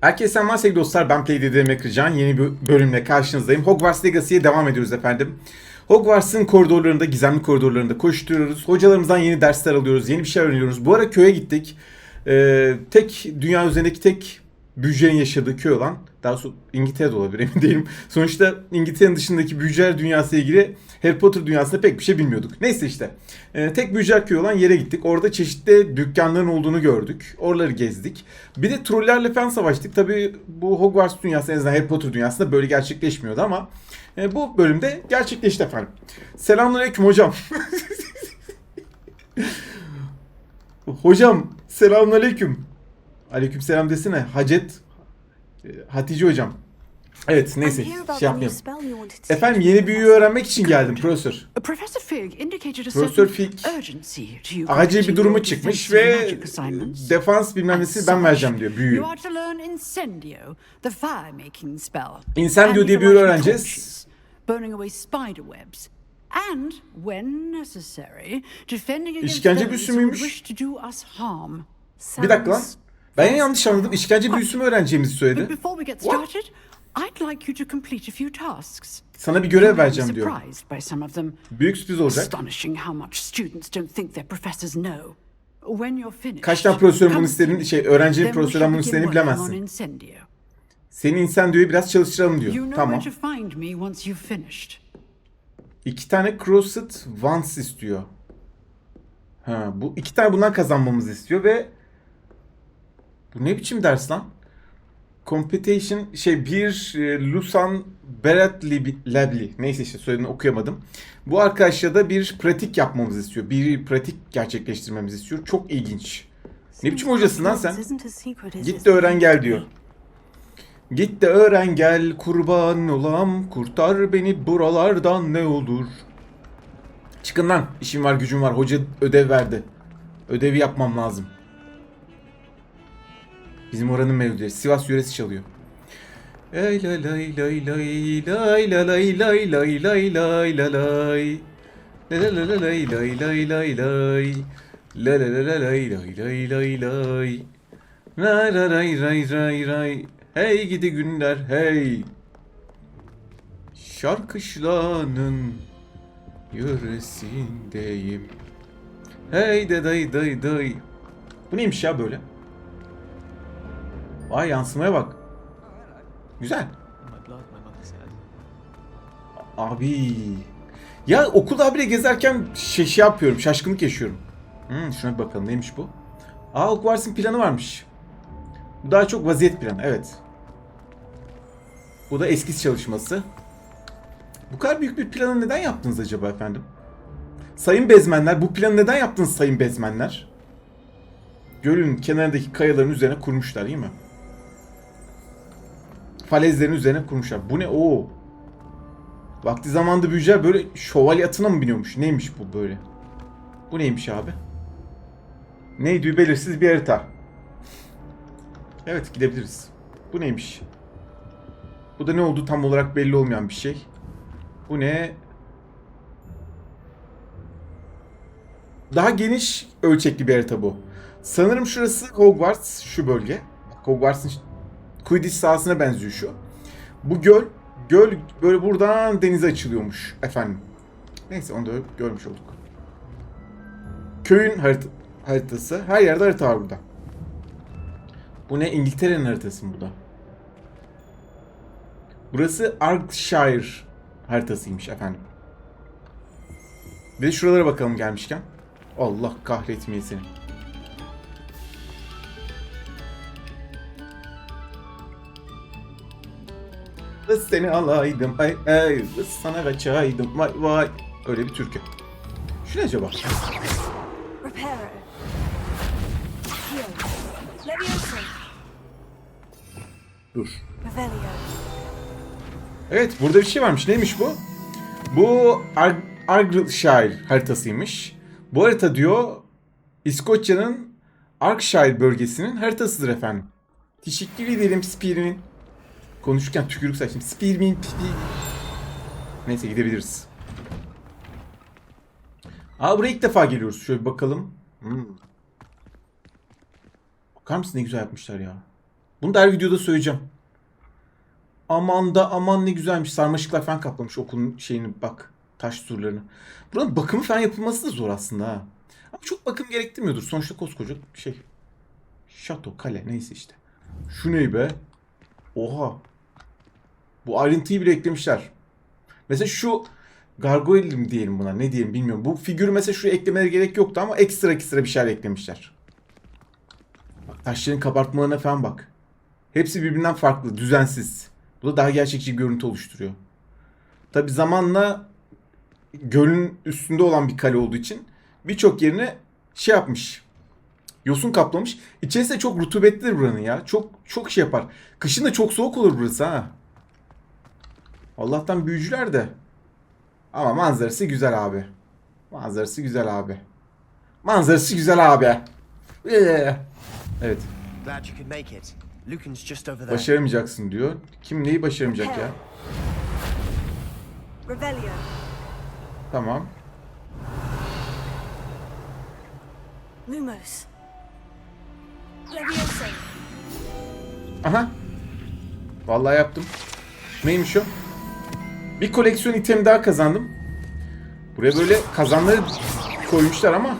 Herkese selamlar sevgili dostlar. Ben Play Dedim Ekrican. Yeni bir bölümle karşınızdayım. Hogwarts Legacy'ye devam ediyoruz efendim. Hogwarts'ın koridorlarında, gizemli koridorlarında koşturuyoruz. Hocalarımızdan yeni dersler alıyoruz. Yeni bir şey öğreniyoruz. Bu ara köye gittik. Ee, tek, dünya üzerindeki tek büyücülerin yaşadığı köy olan, daha sonra İngiltere'de olabilir emin değilim. Sonuçta İngiltere'nin dışındaki büyücüler dünyası ilgili Harry Potter dünyasında pek bir şey bilmiyorduk. Neyse işte. Ee, tek büyücüler köyü olan yere gittik. Orada çeşitli dükkanların olduğunu gördük. Oraları gezdik. Bir de trollerle falan savaştık. Tabii bu Hogwarts dünyası en azından Harry Potter dünyasında böyle gerçekleşmiyordu ama e, bu bölümde gerçekleşti efendim. Selamünaleyküm hocam. hocam selamünaleyküm. Aleyküm selam desene. Hacet e, Hatice hocam. Evet neyse şey yapmayayım. Efendim yeni büyüyü öğrenmek için geldim profesör. Profesör Fig acil bir durumu çıkmış ve defans bilmem nesi ben vereceğim diyor büyüyü. Incendio diye bir büyü öğreneceğiz. And when necessary, defending İşkence büyüsü müymüş? Bir dakika lan. Ben yanlış anladım. İşkence büyüsü mü öğreneceğimizi söyledi? I'd like you to complete a few tasks. Sana bir görev vereceğim diyor. surprised by some of them. Büyük sürpriz olacak. Astonishing how much students don't think their professors know. When you're finished, Kaç tane profesörün bunu istediğini, şey öğrencinin profesörden bunu istediğini bilemezsin. Senin Incendia'yı biraz çalıştıralım diyor. You know Tamam. where to find me once you've finished. İki tane Crossed Vance istiyor. Ha, bu iki tane bundan kazanmamızı istiyor ve bu ne biçim ders lan? Competition şey bir e, Lusan Berat Labli neyse işte soyadını okuyamadım. Bu arkadaşla da bir pratik yapmamızı istiyor. Bir pratik gerçekleştirmemizi istiyor. Çok ilginç. Ne biçim hocasın lan sen? Git de öğren gel diyor. Git de öğren gel kurban olam kurtar beni buralardan ne olur. Çıkın lan işim var gücüm var hoca ödev verdi. Ödevi yapmam lazım. Bizim oranın melodileri Sivas yöresi çalıyor. Lay lay lay lay lay lay lay lay lay lay lay lay lay. La la la la lay lay lay lay lay. La la la la lay lay lay lay lay. Ray ray ray ray ray. Hey gidi günler hey. Şarkışlanın yöresindeyim. Hey de day day day. Bu neymiş ya böyle? Vay yansımaya bak. Güzel. Abi. Ya okulda habire gezerken şey, şey yapıyorum, şaşkınlık yaşıyorum. Hmm, şuna bir bakalım neymiş bu? Aa Hogwarts'ın planı varmış. Bu daha çok vaziyet planı, evet. Bu da eskiz çalışması. Bu kadar büyük bir planı neden yaptınız acaba efendim? Sayın bezmenler, bu planı neden yaptınız sayın bezmenler? Gölün kenarındaki kayaların üzerine kurmuşlar değil mi? Falezlerin üzerine kurmuşlar. Bu ne? Oo. Vakti zamanda büyücüler böyle şövalye atına mı biniyormuş? Neymiş bu böyle? Bu neymiş abi? Neydi belirsiz bir harita. Evet gidebiliriz. Bu neymiş? Bu da ne oldu tam olarak belli olmayan bir şey. Bu ne? Daha geniş ölçekli bir harita bu. Sanırım şurası Hogwarts, şu bölge. Hogwarts'ın Quidditch sahasına benziyor şu. Bu göl, göl böyle buradan denize açılıyormuş efendim. Neyse onu da görmüş olduk. Köyün harita, haritası. Her yerde harita var burada. Bu ne? İngiltere'nin haritası mı bu? Burası Arkshire haritasıymış efendim. Bir de şuralara bakalım gelmişken. Allah kahretmeye. Kız seni alaydım ay ay kız sana kaçaydım vay vay. Öyle bir türkü. Şu ne acaba? Dur. Evet burada bir şey varmış. Neymiş bu? Bu Ar Argyllshire haritasıymış. Bu harita diyor İskoçya'nın Arkshire bölgesinin haritasıdır efendim. Teşekkür ederim Spearmin. Konuşurken tükürük saçtım. Spearmin pipi. Neyse gidebiliriz. Aa buraya ilk defa geliyoruz. Şöyle bir bakalım. Hmm. Bakar mısın ne güzel yapmışlar ya. Bunu da her videoda söyleyeceğim. Aman da aman ne güzelmiş. Sarmaşıklar falan kaplamış okulun şeyini bak. Taş surlarını. Buranın bakımı falan yapılması da zor aslında ha. Ama çok bakım gerektirmiyordur. Sonuçta koskoca şey. Şato, kale neyse işte. Şu ne be? Oha. Bu ayrıntıyı bile eklemişler. Mesela şu gargoyle mi diyelim buna ne diyelim bilmiyorum. Bu figürü mesela şuraya eklemeleri gerek yoktu ama ekstra ekstra bir şeyler eklemişler. Bak taşların kabartmalarına falan bak. Hepsi birbirinden farklı, düzensiz. Bu da daha gerçekçi bir görüntü oluşturuyor. Tabi zamanla gölün üstünde olan bir kale olduğu için birçok yerine şey yapmış. Yosun kaplamış. İçerisi de çok rutubetlidir buranın ya. Çok çok şey yapar. Kışın da çok soğuk olur burası ha. Allah'tan büyücüler de. Ama manzarası güzel abi. Manzarası güzel abi. Manzarası güzel abi. Evet. Başaramayacaksın diyor. Kim neyi başaramayacak ya? Tamam. Lumos. Aha. Vallahi yaptım. Neymiş o? Bir koleksiyon item daha kazandım. Buraya böyle kazanları koymuşlar ama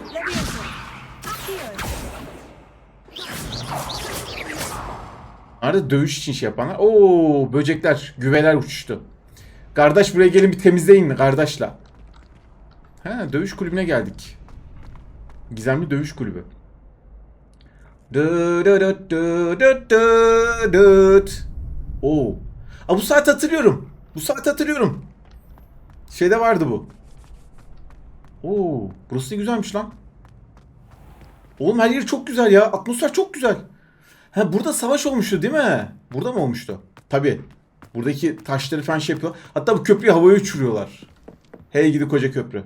arada dövüş için şey yapanlar. Oo böcekler, güveler uçuştu. Kardeş buraya gelin bir temizleyin kardeşle. Ha dövüş kulübüne geldik. Gizemli dövüş kulübü. Dıt. Oo. Aa, bu saat hatırlıyorum. Bu saat hatırlıyorum. Şeyde vardı bu. Oo, burası güzelmiş lan. Oğlum her yer çok güzel ya. Atmosfer çok güzel. Ha burada savaş olmuştu değil mi? Burada mı olmuştu? Tabii. Buradaki taşları falan şey yapıyor. Hatta bu köprüyü havaya uçuruyorlar. Hey gidi koca köprü.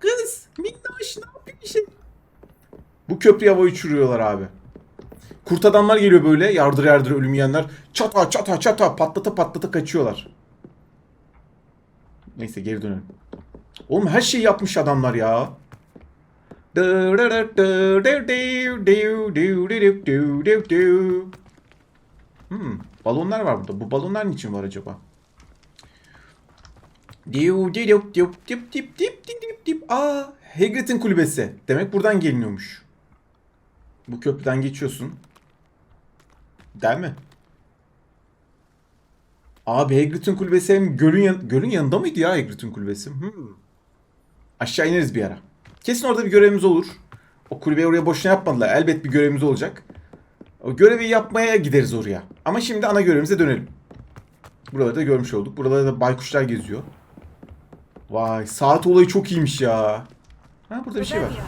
Kız minnoş? Bu köprüyü havaya uçuruyorlar abi. Kurt adamlar geliyor böyle yardır yardır ölüm yiyenler. Çata çata çata patlata patlata kaçıyorlar. Neyse geri dönelim. Oğlum her şeyi yapmış adamlar ya. Hmm, balonlar var burada. Bu balonlar niçin var acaba? Diu diu diu dip dip dip dip dip dip. Aa, Hagrid'in kulübesi. Demek buradan geliniyormuş. Bu köprüden geçiyorsun. Değil mi? Abi Hagrid'in kulübesi hem gölün, yan- gölün yanında mıydı ya Hagrid'in kulübesi? Hmm. Aşağı ineriz bir ara. Kesin orada bir görevimiz olur. O kulübeyi oraya boşuna yapmadılar. Elbet bir görevimiz olacak. O görevi yapmaya gideriz oraya. Ama şimdi ana görevimize dönelim. Buraları da görmüş olduk. Buralarda da baykuşlar geziyor. Vay saat olayı çok iyiymiş ya. Ha burada bir şey var.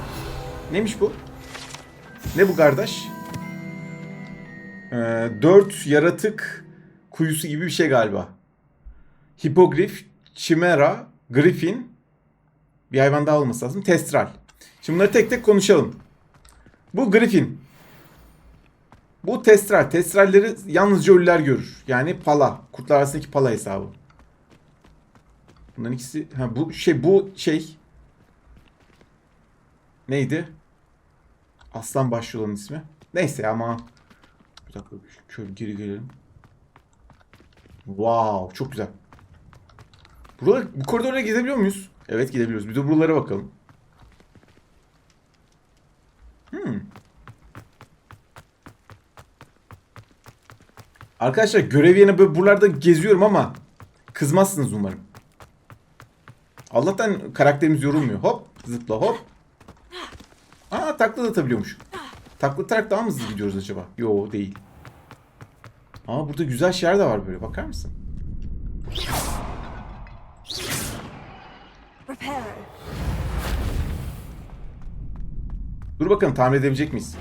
Neymiş bu? Ne bu kardeş? Ee, dört yaratık kuyusu gibi bir şey galiba. Hipogrif, Chimera, Griffin, bir hayvan daha olması lazım. Testral. Şimdi bunları tek tek konuşalım. Bu Griffin. Bu Testral. Testralleri yalnızca ölüler görür. Yani pala. Kurtlar arasındaki pala hesabı. Bunların ikisi... Ha, bu şey bu şey... Neydi? Aslan başlı ismi. Neyse ama... Bir dakika şöyle geri gelelim. Wow çok güzel. Buralar, bu koridorlara gidebiliyor muyuz? Evet gidebiliyoruz. Bir de buralara bakalım. Hmm. Arkadaşlar görev yerine böyle buralarda geziyorum ama kızmazsınız umarım. Allah'tan karakterimiz yorulmuyor. Hop zıpla hop. Takla da atabiliyormuş. Takla atarak daha mı hızlı gidiyoruz acaba? Yo değil. Aa burada güzel şeyler de var böyle. Bakar mısın? Dur bakalım tamir edebilecek miyiz?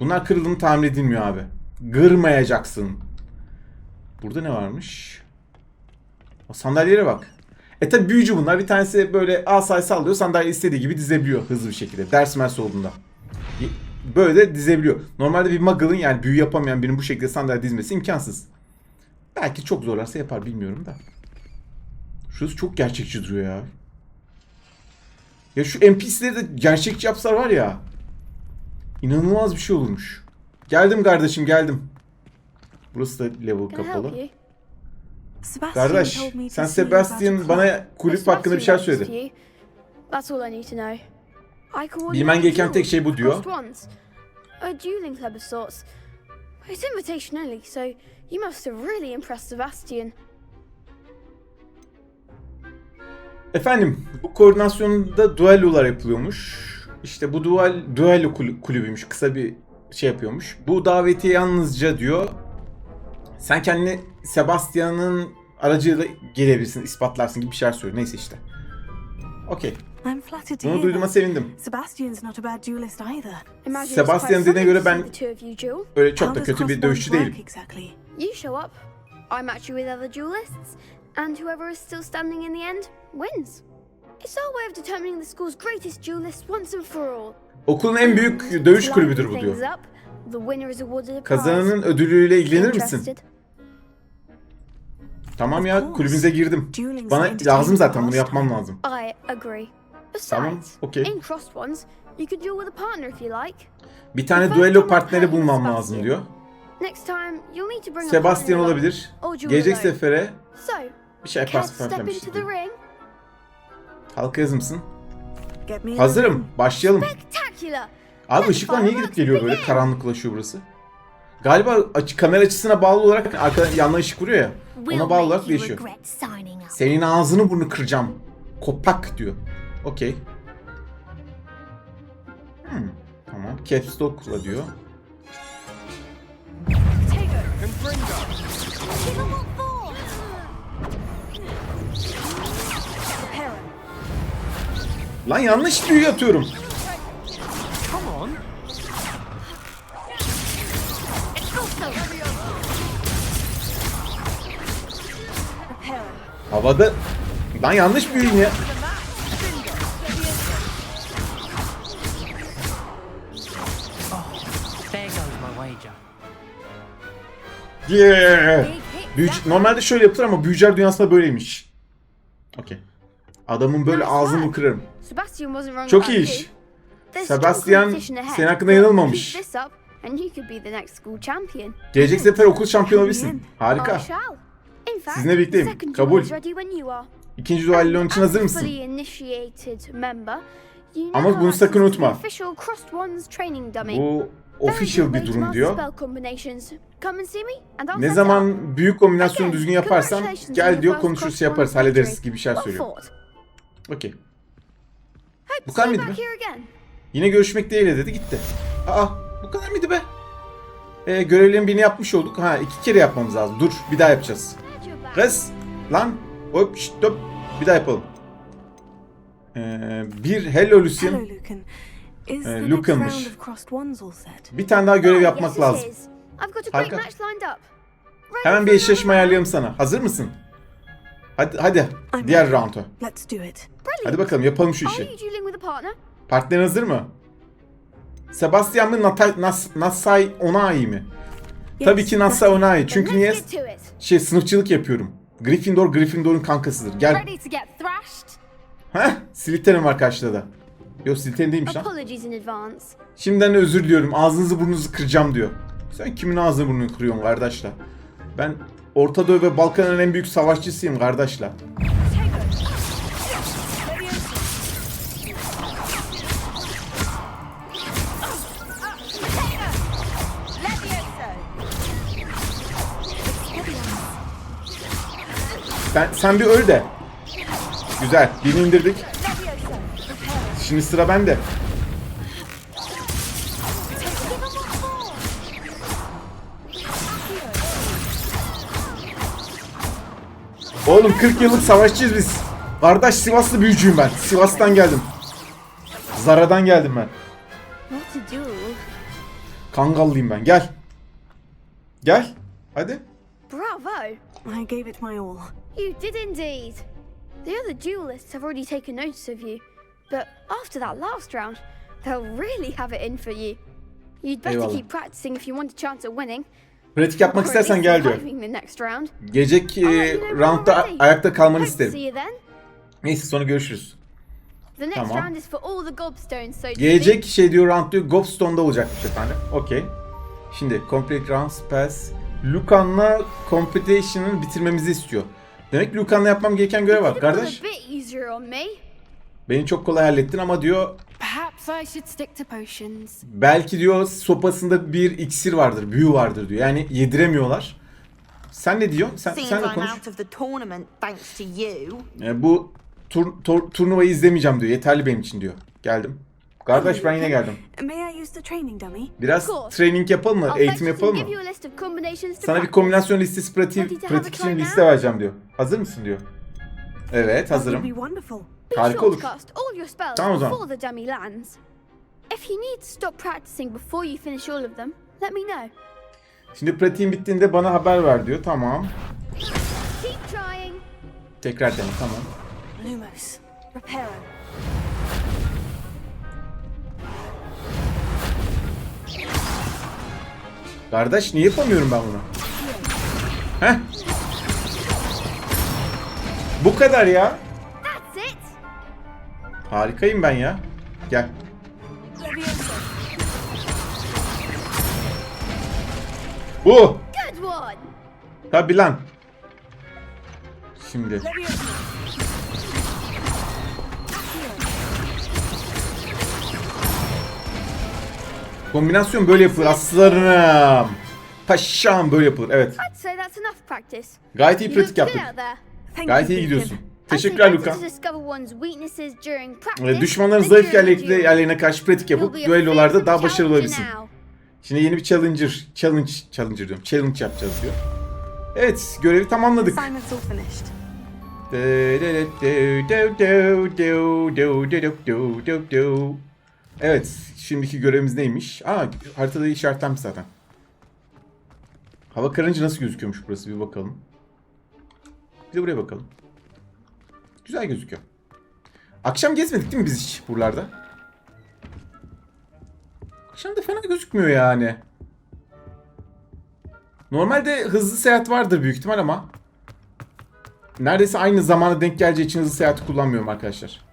Bunlar kırıldı mı tamir edilmiyor abi. Gırmayacaksın. Burada ne varmış? O sandalyelere bak. E tabi büyücü bunlar. Bir tanesi böyle asay sallıyor. Sandalye istediği gibi dizebiliyor hızlı bir şekilde. Ders mers olduğunda. Böyle de dizebiliyor. Normalde bir muggle'ın yani büyü yapamayan birinin bu şekilde sandalye dizmesi imkansız. Belki çok zorlarsa yapar bilmiyorum da. Şurası çok gerçekçi duruyor ya. Ya şu NPC'leri de gerçekçi yapsalar var ya. İnanılmaz bir şey olurmuş. Geldim kardeşim geldim. Burası da level kapalı. Kardeş sen Sebastian bana kulüp hakkında bir şey söyledi. Bilmen gereken tek şey bu diyor. A dueling club of sorts. It's invitation only, so you must have really impressed Sebastian. Efendim bu koordinasyonda duellolar yapılıyormuş. İşte bu duel duello kulü- kulübüymüş. Kısa bir şey yapıyormuş. Bu davetiye yalnızca diyor. Sen kendini Sebastian'ın aracıyla gelebilirsin, ispatlarsın gibi bir şeyler söylüyor. Neyse işte. Okey. I'm flattered to Bunu hear duyduğuma that. sevindim. Sebastian's not a bad duelist either. Imagine it's Sebastian quite dediğine funny göre to see ben- the two of you duel. Öyle çok How da does kötü bir crossbones dövüşçü work değilim. Exactly. You show up, I match you with other duelists, and whoever is still standing in the end wins. It's our way of determining the school's greatest duelist once and for all. Okulun en büyük dövüş To kulübüdür liven bu diyor. things up, the winner is awarded a prize. Kazananın ödülüyle ilgilenir misin? Interested? Tamam ya kulübünüze girdim. Bana an lazım zaten bunu yapmam lazım. I agree. Besides, Tamam, okey. in crossed ones, you could duel with a partner if you like. Bir tane duello partneri bulmam lazım diyor. Sebastian olabilir. Gelecek sefere bir şey yaparsın falan. Halka yazımsın. Hazırım. Başlayalım. Abi ışıklar niye gidip geliyor böyle? Karanlıklaşıyor burası. Galiba açı, kamera açısına bağlı olarak arka yandan ışık vuruyor ya. Ona bağlı olarak değişiyor. Senin ağzını burnunu kıracağım. Kopak diyor. Okey. Hmm, tamam. Caps Lock'la diyor. Lan yanlış büyü atıyorum. Havada... Lan yanlış büyüyün ya. Yeah. Büyücü, normalde şöyle yapılır ama büyücüler dünyasında böyleymiş. Okey. Adamın böyle ağzını kırarım. Çok iyi iş. Sebastian senin hakkında yanılmamış. And you could be the next school champion. Gelecek sefer okul şampiyonu olabilirsin. Harika. Sizinle birlikteyim. Kabul. İkinci duellon için And hazır mısın? Ama bunu sakın unutma. Bu official bir durum diyor. Ne zaman büyük kombinasyonu düzgün yaparsan gel diyor konuşuruz yaparız hallederiz gibi bir Well söylüyor. Okey. Bu here again. Yine görüşmek dileğiyle dedi gitti. Aa bu kadar mıydı be? Ee, görevlerin birini yapmış olduk. Ha iki kere yapmamız lazım. Dur bir daha yapacağız. Kız lan hop şşt hop bir daha yapalım. Ee, bir hello. Is Ee, Lucan'mış. Bir tane daha görev Oh, yapmak lazım. Harika. Hemen bir eşleşme ayarlayalım sana. Hazır mısın? Hadi hadi diğer round'a. Hadi bakalım yapalım şu işi. Partner hazır mı? Sebastian mı Natay, Nas, Nasai Onai mi? Tabii ki Nasai ready. Onai. Çünkü niye? Şey sınıfçılık yapıyorum. Gryffindor Gryffindor'un kankasıdır. Gel. Heh, Slytherin var karşıda da. Yok Slytherin değilmiş lan. Şimdiden özür diliyorum. Ağzınızı burnunuzu kıracağım diyor. Sen kimin ağzını burnunu kırıyorsun kardeşler? Ben Orta Doğu ve Balkan'ın en büyük savaşçısıyım kardeşler. Sen, sen bir öl de. Güzel. Birini indirdik. Şimdi sıra bende. Oğlum 40 yıllık savaşçıyız biz. Kardeş Sivaslı büyücüyüm ben. Sivas'tan geldim. Zara'dan geldim ben. Kangallıyım ben. Gel. Gel. Hadi. Bravo! I gave it my all. You did indeed. The other duelists have already taken notice of you, but after that last round, they'll really have it in for you. You'd better Eyvallah. keep practicing if you want a chance at winning. Pratik yapmak istersen gel diyor. let e, roundda ayakta kalmanı isterim. Neyse sonra görüşürüz. Tamam. Gelecek şey diyor round diyor Gobstone'da olacakmış efendim. Okey. Şimdi Complete Rounds Pass. Lucan'la Competition'ı bitirmemizi istiyor. Demek ki Lucan'la yapmam gereken görev var. Kardeş beni çok kolay hallettin ama diyor belki diyor sopasında bir iksir vardır, büyü vardır diyor. Yani yediremiyorlar. Sen ne diyorsun? Sen, sen de konuş. E, bu tur, tur- turnuvayı izlemeyeceğim diyor. Yeterli benim için diyor. Geldim. Kardeş ben yine geldim. Biraz training yapalım mı? Eğitim yapalım mı? Sana bir kombinasyon listesi pratik, pratik için liste vereceğim diyor. Hazır mısın diyor. Evet hazırım. Harika olur. Tamam o zaman. If you need to stop practicing before you finish all of them, let me know. Şimdi pratiğin bittiğinde bana haber ver diyor. Tamam. Keep trying. Tekrar dene tamam. Lumos. Reparo. Kardeş niye yapamıyorum ben bunu? Heh. Bu kadar ya. Harikayım ben ya. Gel. Bu. Tabi lan. Şimdi. Kombinasyon böyle yapılır aslanım. Paşam böyle yapılır. Evet. Gayet iyi pratik yaptık. Gayet iyi gidiyorsun. Teşekkürler Luka. Ee, Düşmanların zayıf yerlerine, yerlerine karşı pratik yapıp düellolarda daha başarılı olabilirsin. Şimdi yeni bir challenger, challenge, challenger diyorum. Challenge yapacağız diyor. Evet, görevi tamamladık. Evet, şimdiki görevimiz neymiş? Aa, haritada işaretlenmiş zaten. Hava karınca nasıl gözüküyormuş burası bir bakalım. Bir de buraya bakalım. Güzel gözüküyor. Akşam gezmedik değil mi biz hiç buralarda? Akşam da fena gözükmüyor yani. Normalde hızlı seyahat vardır büyük ihtimal ama neredeyse aynı zamana denk geleceği için hızlı seyahati kullanmıyorum arkadaşlar.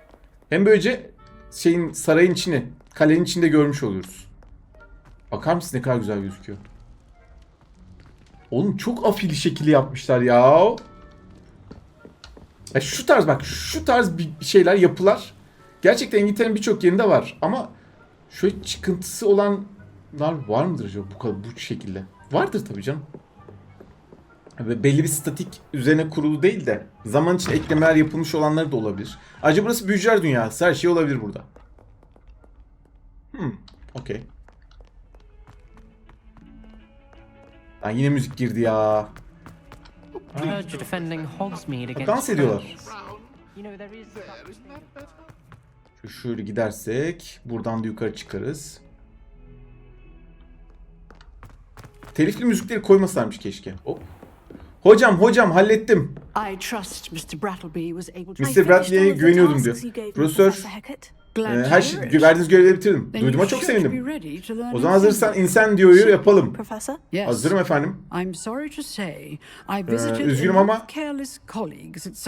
Hem böylece şeyin sarayın içini, kalenin içinde görmüş oluyoruz. Bakar mısın ne kadar güzel gözüküyor. Oğlum çok afili şekilli yapmışlar ya. Ya şu tarz bak şu tarz bir şeyler yapılar gerçekten İngiltere'nin birçok yerinde var ama şöyle çıkıntısı olanlar var mıdır acaba bu kadar bu şekilde? Vardır tabii canım. Ve belli bir statik üzerine kurulu değil de zaman için eklemeler yapılmış olanları da olabilir. Ayrıca burası büyücüler dünyası. Her şey olabilir burada. Okey. Lan yine müzik girdi ya. Defending Hogsmeade against. dans ediyorlar. Şu Şöyle gidersek buradan da yukarı çıkarız. Telifli müzikleri koymasaymış keşke. Hop. Hocam hocam hallettim. Mr. Brattleby was able to... Mr. I finished Bradley'e all of the güveniyordum diyor. Profesör E, to her şey verdiğiniz görevleri bitirdim. Duyduğuma çok sevindim. O zaman hazırsan incendiary. Incendiyo'yu yapalım. Hazırım efendim. I'm sorry to say I visited üzgünüm ama- careless colleagues at St.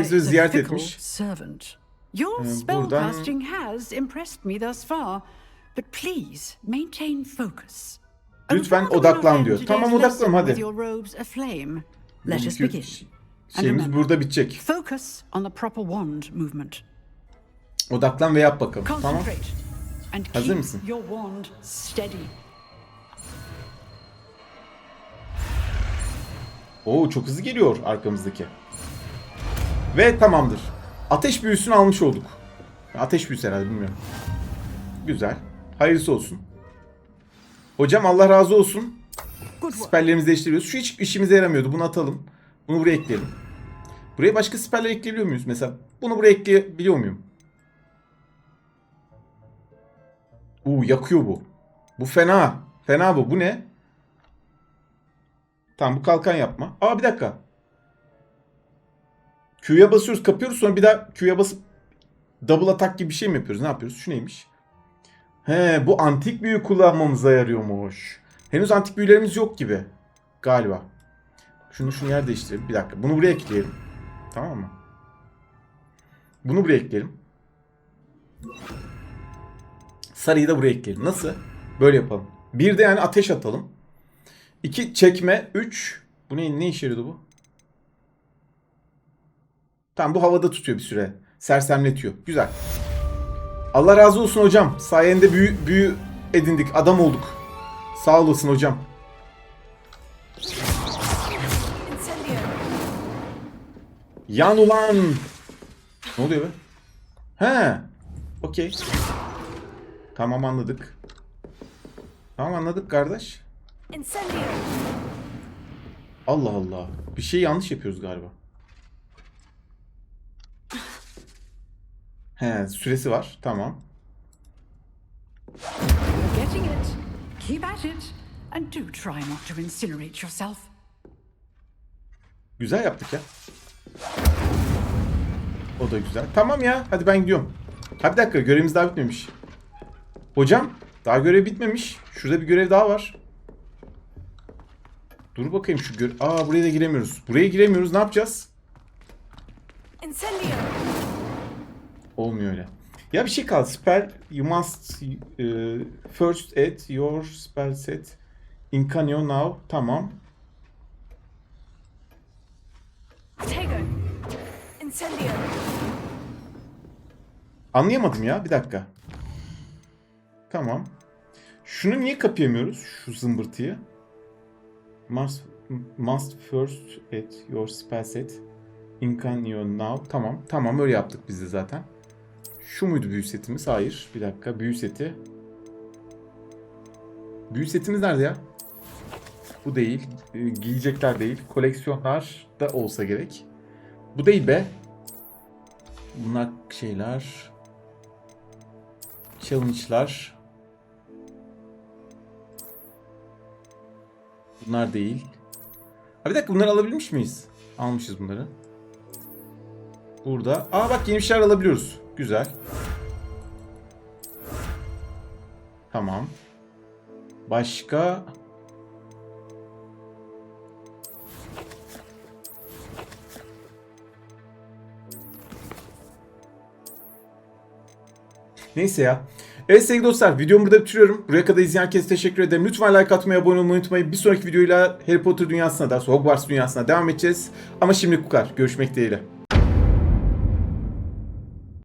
İs a ziyaret etmiş. servant. Your Ee, buradan- spellcasting has impressed me thus far, but please maintain focus. I Lütfen odaklan diyor. Tamam, odaklan, hadi. Let us begin. Şeyimiz burada bitecek. Focus on the proper wand movement. Odaklan ve yap bakalım. Tamam. Hazır mısın? your wand steady. Oo çok hızlı geliyor arkamızdaki. Ve tamamdır. Ateş büyüsünü almış olduk. Ateş büyüsü herhalde bilmiyorum. Güzel. Hayırlısı olsun. Hocam Allah razı olsun. Siperlerimizi değiştiriyoruz. Şu hiç işimize yaramıyordu. Bunu atalım. Bunu buraya ekleyelim. Buraya başka siperler ekleyebiliyor muyuz? Mesela bunu buraya ekleyebiliyor muyum? Uuu yakıyor bu. Bu fena. Fena bu. Bu ne? Tamam bu kalkan yapma. Aa bir dakika. Q'ya basıyoruz kapıyoruz sonra bir daha Q'ya basıp double atak gibi bir şey mi yapıyoruz? Ne yapıyoruz? Şu neymiş? He bu antik büyü kullanmamıza yarıyormuş. Henüz antik büyülerimiz yok gibi. Galiba. Şunu şunu yer değiştirelim. Bir dakika. Bunu buraya ekleyelim. Tamam mı? Bunu buraya ekleyelim. Sarıyı da buraya ekleyelim. Nasıl? Böyle yapalım. Bir de yani ateş atalım. İki çekme. Üç. Bu ne, ne işe yarıyordu bu? Tamam bu havada tutuyor bir süre. Sersemletiyor. Güzel. Allah razı olsun hocam. Sayende büyü, büyü edindik. Adam olduk. Sağ olasın hocam. Yan ulan. Ne oluyor be? He. Okey. Tamam anladık. Tamam anladık kardeş. Allah Allah. Bir şey yanlış yapıyoruz galiba. He, süresi var. Tamam. Getting it. Keep at it. And do try not to incinerate yourself. Güzel yaptık ya. O da güzel. Tamam ya. Hadi ben gidiyorum. Ha bir dakika görevimiz daha bitmemiş. Hocam daha görev bitmemiş. Şurada bir görev daha var. Dur bakayım şu görev. Aa buraya da giremiyoruz. Buraya giremiyoruz. Ne yapacağız? Olmuyor öyle. Ya bir şey kaldı. Spell you must e, first add your spell set in Canyon now. Tamam. Anlayamadım ya. Bir dakika. Tamam. Şunu niye kapayamıyoruz? Şu zımbırtıyı. Must, must first add your spell set in Canyon now. Tamam. Tamam öyle yaptık biz de zaten. Şu muydu büyü setimiz? Hayır. Bir dakika. Büyü seti. Büyü setimiz nerede ya? Bu değil. Ee, Giyecekler değil. Koleksiyonlar da olsa gerek. Bu değil be. Bunlar şeyler. Challenge'lar. Bunlar değil. Ha bir dakika bunları alabilmiş miyiz? Almışız bunları. Burada. Aa bak yeni şeyler alabiliyoruz. Güzel. Tamam. Başka... Neyse ya. Evet sevgili dostlar videomu burada bitiriyorum. Buraya kadar izleyen herkese teşekkür ederim. Lütfen like atmayı, abone olmayı unutmayın. Bir sonraki videoyla Harry Potter dünyasına da Hogwarts dünyasına devam edeceğiz. Ama şimdilik bu kadar. Görüşmek dileğiyle.